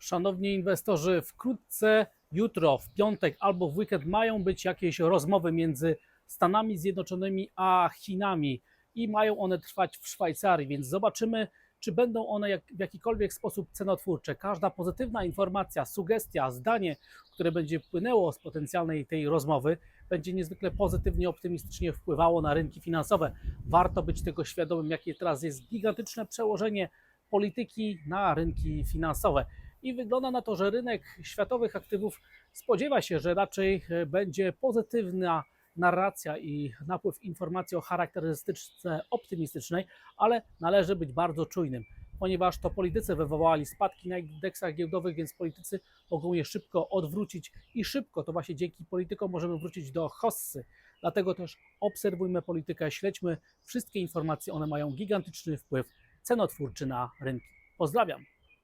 Szanowni inwestorzy, wkrótce, jutro, w piątek albo w weekend mają być jakieś rozmowy między Stanami Zjednoczonymi a Chinami i mają one trwać w Szwajcarii, więc zobaczymy, czy będą one jak, w jakikolwiek sposób cenotwórcze. Każda pozytywna informacja, sugestia, zdanie, które będzie płynęło z potencjalnej tej rozmowy, będzie niezwykle pozytywnie, optymistycznie wpływało na rynki finansowe. Warto być tego świadomym, jakie teraz jest gigantyczne przełożenie polityki na rynki finansowe. I wygląda na to, że rynek światowych aktywów spodziewa się, że raczej e, będzie pozytywna narracja i napływ informacji o charakterystyczce optymistycznej, ale należy być bardzo czujnym, ponieważ to politycy wywołali spadki na indeksach giełdowych, więc politycy mogą je szybko odwrócić i szybko to właśnie dzięki politykom możemy wrócić do hossy. Dlatego też obserwujmy politykę, śledźmy wszystkie informacje, one mają gigantyczny wpływ cenotwórczy na rynki. Pozdrawiam.